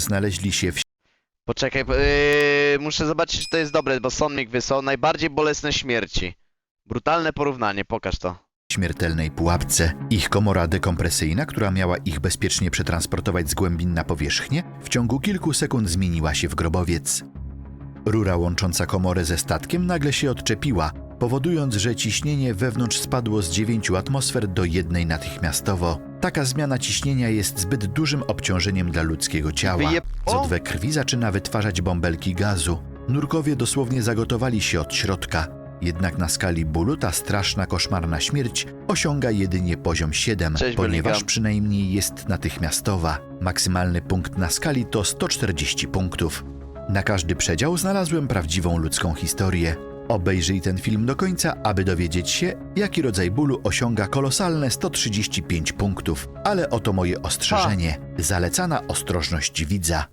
znaleźli się w Poczekaj, yy, muszę zobaczyć, czy to jest dobre, bo Sonmik wysłał. Najbardziej bolesne śmierci. Brutalne porównanie, pokaż to. śmiertelnej pułapce. Ich komora dekompresyjna, która miała ich bezpiecznie przetransportować z głębin na powierzchnię, w ciągu kilku sekund zmieniła się w grobowiec. Rura łącząca komorę ze statkiem nagle się odczepiła, powodując, że ciśnienie wewnątrz spadło z 9 atmosfer do jednej natychmiastowo. Taka zmiana ciśnienia jest zbyt dużym obciążeniem dla ludzkiego ciała. Z odwe krwi zaczyna wytwarzać bąbelki gazu. Nurkowie dosłownie zagotowali się od środka. Jednak na skali bólu ta straszna, koszmarna śmierć osiąga jedynie poziom 7, Cześć, ponieważ Bellingham. przynajmniej jest natychmiastowa. Maksymalny punkt na skali to 140 punktów. Na każdy przedział znalazłem prawdziwą ludzką historię. Obejrzyj ten film do końca, aby dowiedzieć się, jaki rodzaj bólu osiąga kolosalne 135 punktów. Ale oto moje ostrzeżenie. Zalecana ostrożność widza.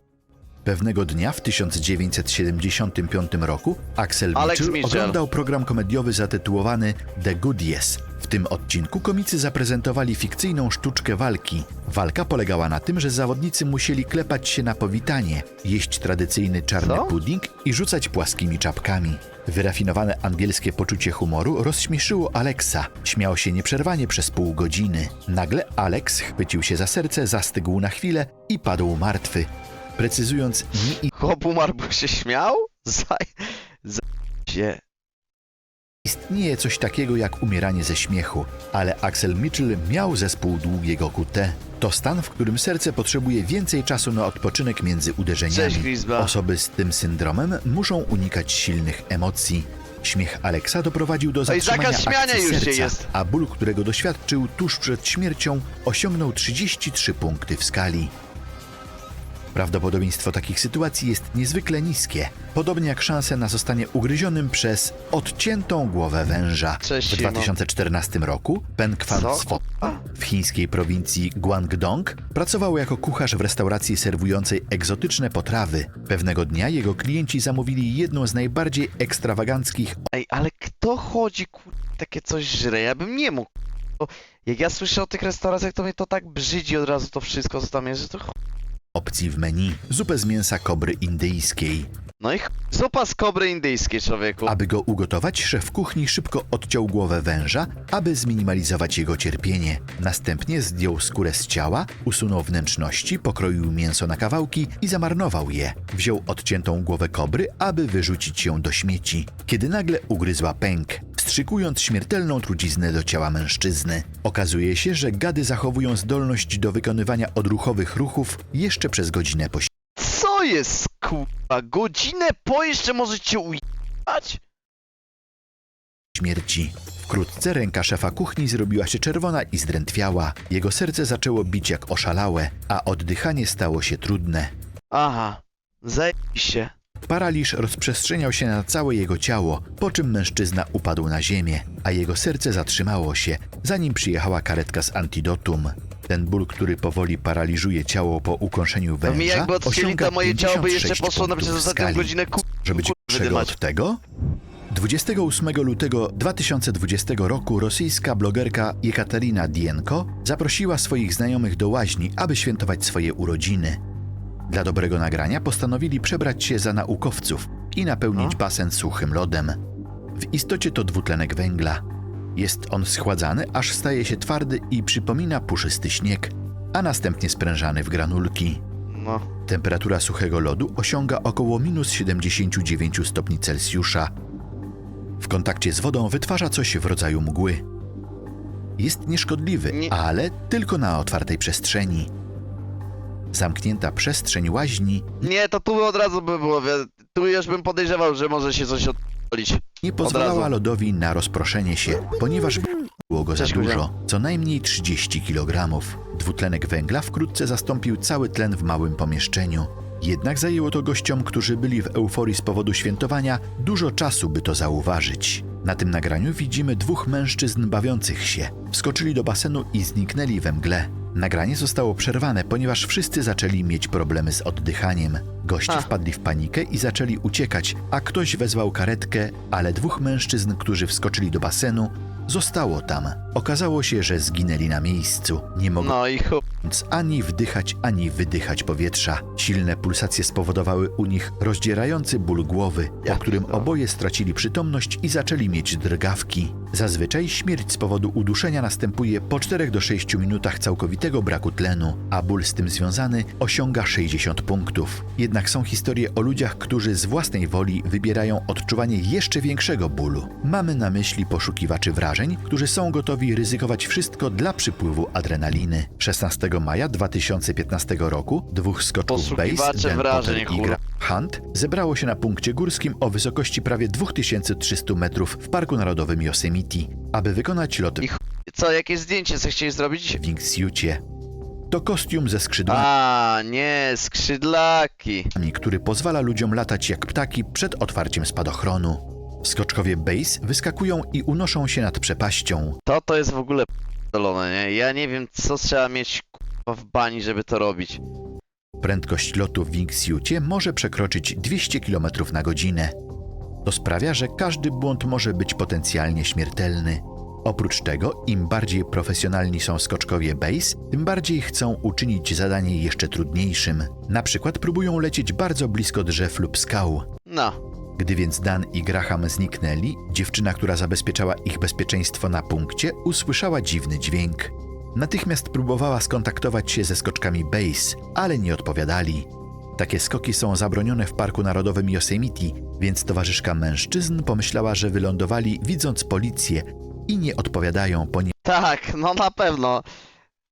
Pewnego dnia w 1975 roku Axel Alex Mitchell Mitchell. oglądał program komediowy zatytułowany The Good Yes. W tym odcinku komicy zaprezentowali fikcyjną sztuczkę walki. Walka polegała na tym, że zawodnicy musieli klepać się na powitanie, jeść tradycyjny czarny Co? pudding i rzucać płaskimi czapkami. Wyrafinowane angielskie poczucie humoru rozśmieszyło Alexa. Śmiał się nieprzerwanie przez pół godziny. Nagle Alex chwycił się za serce, zastygł na chwilę i padł martwy. Precyzując, nie Chłop umarł, bo się śmiał? Zaj... Zaj... się. Istnieje coś takiego jak umieranie ze śmiechu, ale Axel Mitchell miał zespół długiego QT. To stan, w którym serce potrzebuje więcej czasu na odpoczynek między uderzeniami. Osoby z tym syndromem muszą unikać silnych emocji. Śmiech Alexa doprowadził do zatrzymania zakaz śmiania akcji już się serca, jest. a ból, którego doświadczył tuż przed śmiercią, osiągnął 33 punkty w skali. Prawdopodobieństwo takich sytuacji jest niezwykle niskie, podobnie jak szanse na zostanie ugryzionym przez odciętą głowę węża. Cześć, w Simo. 2014 roku Pen Kwan? Swot w chińskiej prowincji Guangdong pracował jako kucharz w restauracji serwującej egzotyczne potrawy. Pewnego dnia jego klienci zamówili jedną z najbardziej ekstrawaganckich Ej, ale kto chodzi, kur... takie coś żre? Ja bym nie mógł. Bo jak ja słyszę o tych restauracjach, to mnie to tak brzydzi od razu to wszystko, co tam jest, że to ch... opcji w menu zupę z mięsa kobry indyjskiej. No i ch... zupa z kobry indyjskiej, człowieku. Aby go ugotować, szef kuchni szybko odciął głowę węża, aby zminimalizować jego cierpienie. Następnie zdjął skórę z ciała, usunął wnętrzności, pokroił mięso na kawałki i zamarnował je. Wziął odciętą głowę kobry, aby wyrzucić ją do śmieci. Kiedy nagle ugryzła pęk, wstrzykując śmiertelną truciznę do ciała mężczyzny. Okazuje się, że gady zachowują zdolność do wykonywania odruchowych ruchów jeszcze przez godzinę po Co jest, kurwa? Godzinę po jeszcze możecie ujechać? śmierci. Wkrótce ręka szefa kuchni zrobiła się czerwona i zdrętwiała. Jego serce zaczęło bić jak oszalałe, a oddychanie stało się trudne. Aha, zajebiście. Paraliż rozprzestrzeniał się na całe jego ciało, po czym mężczyzna upadł na ziemię, a jego serce zatrzymało się, zanim przyjechała karetka z antidotum. Ten ból, który powoli paraliżuje ciało po ukąszeniu To mi węża, jakby odcięli osiąga to moje ciało by jeszcze 56 poszło na przez punktów ostatnią skali. godzinę ku... Żeby być od tego? 28 lutego 2020 roku rosyjska blogerka Jekaterina Dienko zaprosiła swoich znajomych do łaźni, aby świętować swoje urodziny. Dla dobrego nagrania postanowili przebrać się za naukowców i napełnić A? basen suchym lodem. W istocie to dwutlenek węgla. Jest on schładzany, aż staje się twardy i przypomina puszysty śnieg, a następnie sprężany w granulki. No, Temperatura suchego lodu osiąga około minus 79 stopni Celsjusza. W kontakcie z wodą wytwarza coś w rodzaju mgły. Jest nieszkodliwy, Nie- ale tylko na otwartej przestrzeni. Zamknięta przestrzeń łaźni nie, to tu od razu by było, wie- tu już bym podejrzewał, że może się coś odpalić. Nie pozwalała razu. lodowi na rozproszenie się, ponieważ było go za Cześć, dużo, co najmniej 30 kg. Dwutlenek węgla wkrótce zastąpił cały tlen w małym pomieszczeniu. Jednak zajęło to gościom, którzy byli w euforii z powodu świętowania, dużo czasu, by to zauważyć. Na tym nagraniu widzimy dwóch mężczyzn bawiących się. Wskoczyli do basenu i zniknęli we mgle. Nagranie zostało przerwane, ponieważ wszyscy zaczęli mieć problemy z oddychaniem. Goście wpadli w panikę i zaczęli uciekać, a ktoś wezwał karetkę, ale dwóch mężczyzn, którzy wskoczyli do basenu, zostało tam. Okazało się, że zginęli na miejscu, nie mogąc No i ani wdychać, ani wydychać powietrza. Silne pulsacje spowodowały u nich rozdzierający ból głowy, Ja po którym pierdolę. oboje stracili przytomność i zaczęli mieć drgawki. Zazwyczaj śmierć z powodu uduszenia następuje po 4 do 6 minutach całkowitego braku tlenu, a ból z tym związany osiąga 60 punktów. Jednak są historie o ludziach, którzy z własnej woli wybierają odczuwanie jeszcze większego bólu. Mamy na myśli poszukiwaczy wrażeń, którzy są gotowi ryzykować wszystko dla przypływu adrenaliny. 16 maja 2015 roku dwóch skoczków base, Dan wrażeń, i. Graham Hunt, zebrało się na punkcie górskim o wysokości prawie 2300 metrów w Parku Narodowym Yosemite, aby wykonać lot I. Co, jakieś zdjęcie co chcieli zrobić? w wingsuitie. To kostium ze skrzydłami, A, nie, skrzydlaki. który pozwala ludziom latać jak ptaki przed otwarciem spadochronu. Skoczkowie base wyskakują i unoszą się nad przepaścią. To to jest w ogóle p***dolone, nie? Ja nie wiem, co trzeba mieć k***a w bani, żeby to robić. Prędkość lotu w wingsuitie może przekroczyć 200 km na godzinę. To sprawia, że każdy błąd może być potencjalnie śmiertelny. Oprócz tego, im bardziej profesjonalni są skoczkowie base, tym bardziej chcą uczynić zadanie jeszcze trudniejszym. Na przykład próbują lecieć bardzo blisko drzew lub skał. No, Gdy więc Dan i Graham zniknęli, dziewczyna, która zabezpieczała ich bezpieczeństwo na punkcie, usłyszała dziwny dźwięk. Natychmiast próbowała skontaktować się ze skoczkami Base, ale nie odpowiadali. Takie skoki są zabronione w Parku Narodowym Yosemite, więc towarzyszka mężczyzn pomyślała, że wylądowali widząc policję i nie odpowiadają, tak, no na pewno.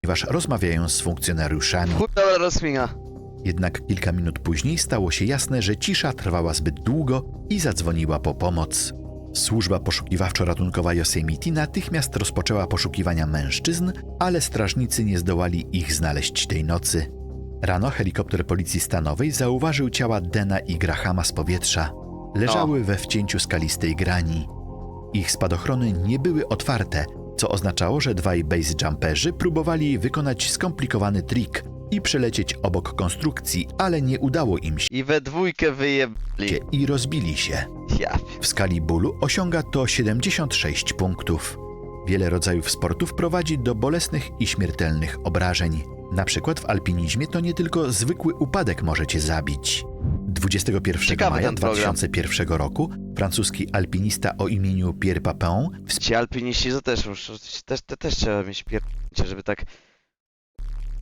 ponieważ rozmawiają z funkcjonariuszami. Chuj, dobra. Jednak kilka minut później stało się jasne, że cisza trwała zbyt długo i zadzwoniła po pomoc. Służba poszukiwawczo-ratunkowa Yosemite natychmiast rozpoczęła poszukiwania mężczyzn, ale strażnicy nie zdołali ich znaleźć tej nocy. Rano helikopter policji stanowej zauważył ciała Dena i Grahama z powietrza. Leżały we wcięciu skalistej grani. Ich spadochrony nie były otwarte, co oznaczało, że dwaj base jumperzy próbowali wykonać skomplikowany trik i przelecieć obok konstrukcji, ale nie udało im się I we dwójkę wyjebli. i rozbili się. Ja W skali bólu osiąga to 76 punktów. Wiele rodzajów sportów prowadzi do bolesnych i śmiertelnych obrażeń. Na przykład w alpinizmie to nie tylko zwykły upadek może cię zabić. 21 Ciekawy maja ten program. 2001 roku francuski alpinista o imieniu Pierre Papin Ci alpiniści to też muszą, też, te, też trzeba mieć pierdolnięcie, żeby tak...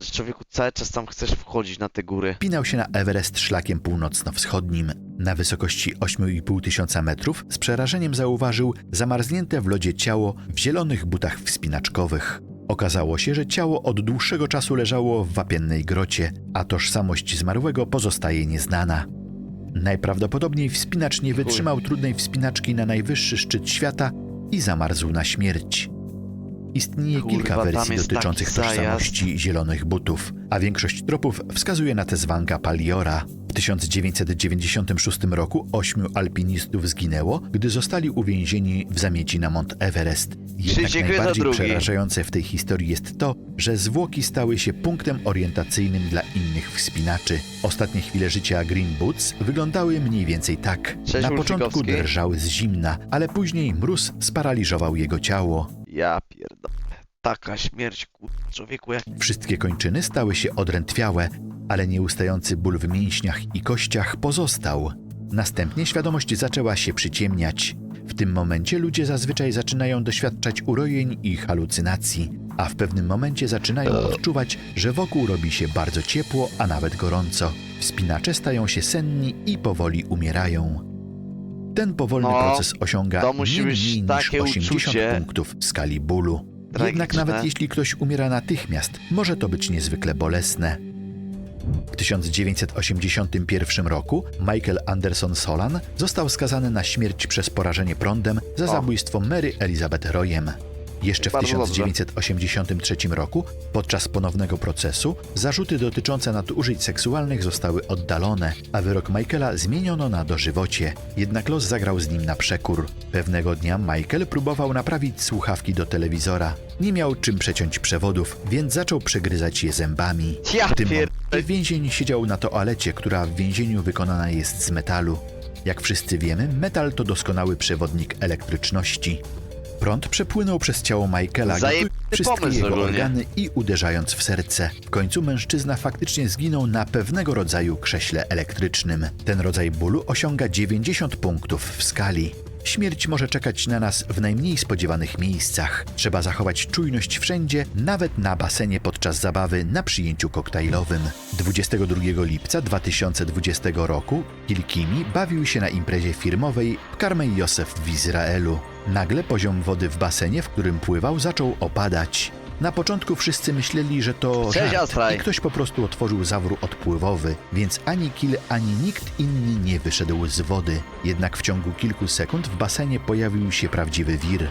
Że człowieku cały czas tam chcesz wchodzić na te góry. Wspinał się na Everest szlakiem północno-wschodnim. Na wysokości 8,5 tysiąca metrów z przerażeniem zauważył zamarznięte w lodzie ciało w zielonych butach wspinaczkowych. Okazało się, że ciało od dłuższego czasu leżało w wapiennej grocie, a tożsamość zmarłego pozostaje nieznana. Najprawdopodobniej wspinacz nie wytrzymał trudnej wspinaczki na najwyższy szczyt świata i zamarzł na śmierć. Istnieje Kurwa, kilka wersji dotyczących tożsamości zielonych butów, a większość tropów wskazuje na tę zwanka Paliora. W 1996 roku ośmiu alpinistów zginęło, gdy zostali uwięzieni w zamieci na Mont Everest. Jednak najbardziej przerażające w tej historii jest to, że zwłoki stały się punktem orientacyjnym dla innych wspinaczy. Ostatnie chwile życia Green Boots wyglądały mniej więcej tak. Cześć, na początku drżały z zimna, ale później mróz sparaliżował jego ciało. Ja. Taka śmierć, człowieku jak... Wszystkie kończyny stały się odrętwiałe, ale nieustający ból w mięśniach i kościach pozostał. Następnie świadomość zaczęła się przyciemniać. W tym momencie ludzie zazwyczaj zaczynają doświadczać urojeń i halucynacji, a w pewnym momencie zaczynają odczuwać, że wokół robi się bardzo ciepło, a nawet gorąco. Wspinacze stają się senni i powoli umierają. Ten powolny No, proces osiąga to nie musi być mniej niż takie 80 uczucie. punktów w skali bólu. Jednak Tragiczne. nawet jeśli ktoś umiera natychmiast, może to być niezwykle bolesne. W 1981 roku Michael Anderson Solan został skazany na śmierć przez porażenie prądem za O. zabójstwo Mary Elizabeth Royem. Jeszcze w Bardzo dobrze. 1983 roku, podczas ponownego procesu, zarzuty dotyczące nadużyć seksualnych zostały oddalone, a wyrok Michaela zmieniono na dożywocie. Jednak los zagrał z nim na przekór. Pewnego dnia Michael próbował naprawić słuchawki do telewizora. Nie miał czym przeciąć przewodów, więc zaczął przegryzać je zębami. Ja W tym momencie więzień siedział na toalecie, która w więzieniu wykonana jest z metalu. Jak wszyscy wiemy, metal to doskonały przewodnik elektryczności. Prąd przepłynął przez ciało Michaela, gotując wszystkie pomysł jego ogólnie. organy i uderzając w serce. W końcu mężczyzna faktycznie zginął na pewnego rodzaju krześle elektrycznym. Ten rodzaj bólu osiąga 90 punktów w skali. Śmierć może czekać na nas w najmniej spodziewanych miejscach. Trzeba zachować czujność wszędzie, nawet na basenie podczas zabawy na przyjęciu koktajlowym. 22 lipca 2020 roku Kilkimi bawił się na imprezie firmowej w Karmel Józef w Izraelu. Nagle poziom wody w basenie, w którym pływał, zaczął opadać. Na początku wszyscy myśleli, że to Cześć, żart i ktoś po prostu otworzył zawór odpływowy, więc ani Kil, ani nikt inny nie wyszedł z wody. Jednak w ciągu kilku sekund w basenie pojawił się prawdziwy wir.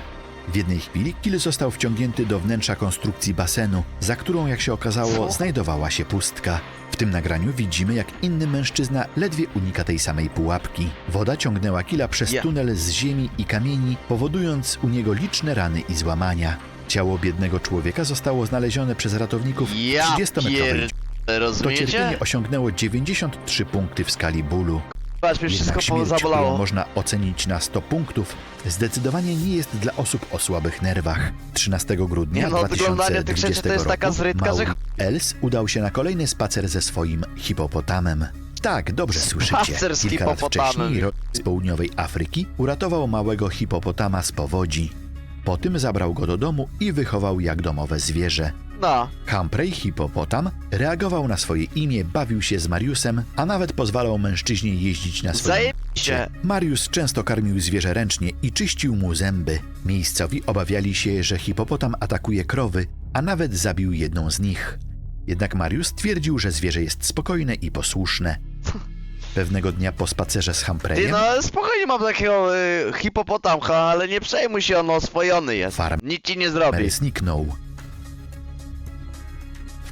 W jednej chwili Kil został wciągnięty do wnętrza konstrukcji basenu, za którą, jak się okazało, znajdowała się pustka. W tym nagraniu widzimy, jak inny mężczyzna ledwie unika tej samej pułapki. Woda ciągnęła Kila przez tunel z ziemi i kamieni, powodując u niego liczne rany i złamania. Ciało biednego człowieka zostało znalezione przez ratowników w Ja 30-metrowej pier... To Rozumiecie? cierpienie osiągnęło 93 punkty w skali bólu. Patrz, mnie wszystko Jednak po- śmierć, którą zabolało. można ocenić na 100 punktów, zdecydowanie nie jest dla osób o słabych nerwach. 13 grudnia Nie no, wyglądanie tych rzeczy 2020 to jest taka roku zrytka, że Els udał się na kolejny spacer ze swoim hipopotamem. Tak, dobrze słyszycie. Spacer z Kilka lat hipopotamem. wcześniej z południowej Afryki uratował małego hipopotama z powodzi. Po tym zabrał go do domu i wychował jak domowe zwierzę. No, Humphrey hipopotam reagował na swoje imię, bawił się z Mariusem, a nawet pozwalał mężczyźnie jeździć na swoim zajebiście. Mariusz często karmił zwierzę ręcznie i czyścił mu zęby. Miejscowi obawiali się, że hipopotam atakuje krowy, a nawet zabił jedną z nich. Jednak Mariusz twierdził, że zwierzę jest spokojne i posłuszne. Pewnego dnia po spacerze z Ty no, spokojnie mam takiego y, hipopotamka, ale nie przejmuj się, on oswojony jest. Farm- Nic ci nie zrobi. Mary zniknął.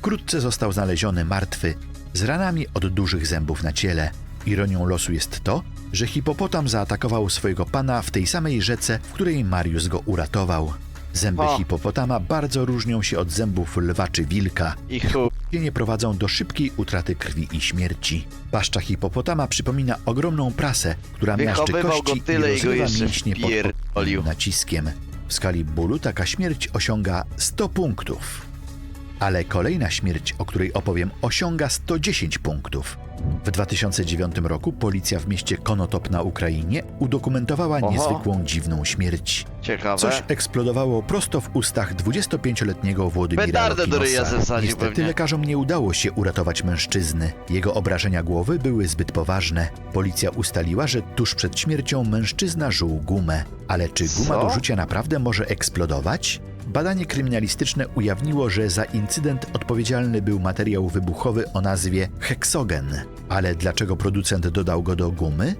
Wkrótce został znaleziony martwy, z ranami od dużych zębów na ciele. Ironią losu jest to, że hipopotam zaatakował swojego pana w tej samej rzece, w której Mariusz go uratował. Zęby O. hipopotama bardzo różnią się od zębów lwa czy wilka. I chuj. Nie prowadzą do szybkiej utraty krwi i śmierci. Paszcza hipopotama przypomina ogromną prasę, która miażdży Wychowywał kości go tyle i i go rozrywa jeszcze mięśnie pod wpierdolił. naciskiem. W skali bólu taka śmierć osiąga 100 punktów. Ale kolejna śmierć, o której opowiem, osiąga 110 punktów. W 2009 roku policja w mieście Konotop na Ukrainie udokumentowała Oho. niezwykłą, dziwną śmierć. Ciekawe. Coś eksplodowało prosto w ustach 25-letniego Włodymira Petardę do ryja Niestety pewnie. lekarzom nie udało się uratować mężczyzny. Jego obrażenia głowy były zbyt poważne. Policja ustaliła, że tuż przed śmiercią mężczyzna żuł gumę. Ale czy guma Co? do rzucia naprawdę może eksplodować? Badanie kryminalistyczne ujawniło, że za incydent odpowiedzialny był materiał wybuchowy o nazwie heksogen. Ale dlaczego producent dodał go do gumy?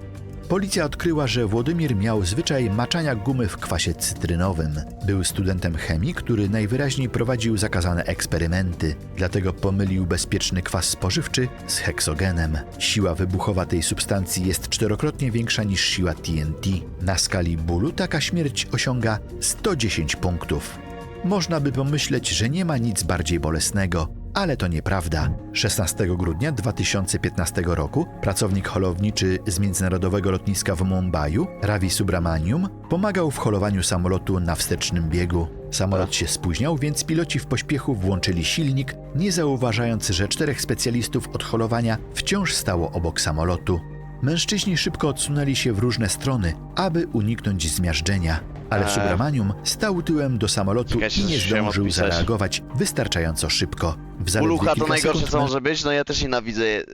Policja odkryła, że Włodymir miał zwyczaj maczania gumy w kwasie cytrynowym. Był studentem chemii, który najwyraźniej prowadził zakazane eksperymenty, dlatego pomylił bezpieczny kwas spożywczy z heksogenem. Siła wybuchowa tej substancji jest czterokrotnie większa niż siła TNT. Na skali bólu taka śmierć osiąga 110 punktów. Można by pomyśleć, że nie ma nic bardziej bolesnego, ale to nieprawda. 16 grudnia 2015 roku pracownik holowniczy z międzynarodowego lotniska w Mumbai, Ravi Subramanium, pomagał w holowaniu samolotu na wstecznym biegu. Samolot się spóźniał, więc piloci w pośpiechu włączyli silnik, nie zauważając, że czterech specjalistów od holowania wciąż stało obok samolotu. Mężczyźni szybko odsunęli się w różne strony, aby uniknąć zmiażdżenia, ale Eee. Subramanium stał tyłem do samolotu Czekajcie, i nie coś chciałem zdążył odpisać. zareagować wystarczająco szybko. W zaledwie Ulucha to kilka najgorsze sekund co może być, no ja też nienawidzę yy,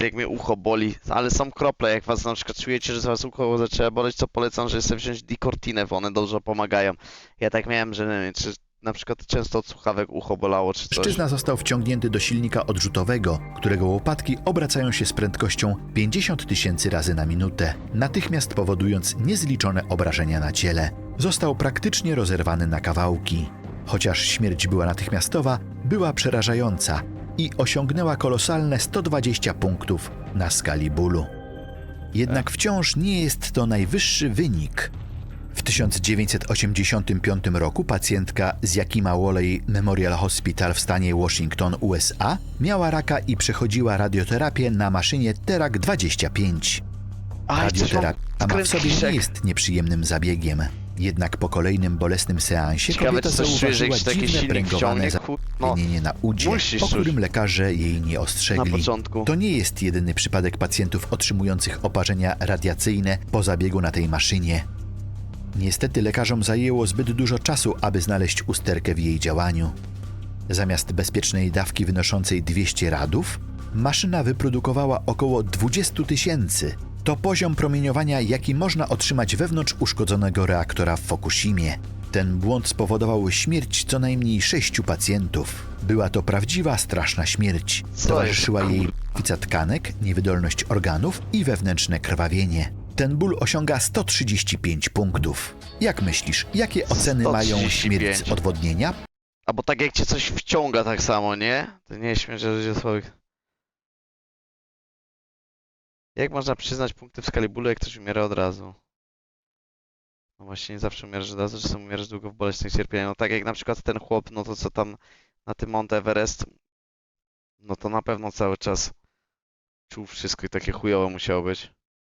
jak mnie ucho boli, ale są krople, jak was na przykład czujecie, że was ucho zaczęła boleć, to polecam, że sobie wziąć dikortinę, bo one dobrze pomagają. Ja tak miałem, że nie wiem, czy na przykład często od słuchawek ucho bolało, czy coś. Mężczyzna został wciągnięty do silnika odrzutowego, którego łopatki obracają się z prędkością 50 tysięcy razy na minutę, natychmiast powodując niezliczone obrażenia na ciele. został praktycznie rozerwany na kawałki. Chociaż śmierć była natychmiastowa, była przerażająca i osiągnęła kolosalne 120 punktów na skali bólu. Jednak wciąż nie jest to najwyższy wynik. W 1985 roku pacjentka z Yakima Woolley Memorial Hospital w stanie Washington, USA, miała raka i przechodziła radioterapię na maszynie Terak 25. Aj, coś mam Radioterapia sama w sobie nie jest nieprzyjemnym zabiegiem. Jednak po kolejnym bolesnym seansie Ciekawe, kobieta coś czujesz, zauważyła się taki dziwne silnik pręgowane kur... no, na udzie, musisz o którym lekarze jej nie na ostrzegli. początku. To nie jest jedyny przypadek pacjentów otrzymujących oparzenia radiacyjne po zabiegu na tej maszynie. Niestety lekarzom zajęło zbyt dużo czasu, aby znaleźć usterkę w jej działaniu. Zamiast bezpiecznej dawki wynoszącej 200 radów, maszyna wyprodukowała około 20 tysięcy. To poziom promieniowania, jaki można otrzymać wewnątrz uszkodzonego reaktora w Fukushimie. Ten błąd spowodował śmierć co najmniej sześciu pacjentów. Była to prawdziwa, straszna śmierć. Towarzyszyła jej krwica tkanek, niewydolność organów i wewnętrzne krwawienie. Ten ból osiąga 135 punktów. Jak myślisz, jakie oceny mają 135. śmierć z odwodnienia? Albo tak jak cię coś wciąga tak samo, nie? To nie śmiesz, że ludzie słabych. Jak można przyznać punkty w skali bólu, jak ktoś umiera od razu? No właśnie, nie zawsze umierasz od razu, czasem umierasz długo w bolesnych cierpieniach. No tak jak na przykład ten chłop, no to co tam na tym Mount Everest, no to na pewno cały czas czuł wszystko i takie chujowe musiało być.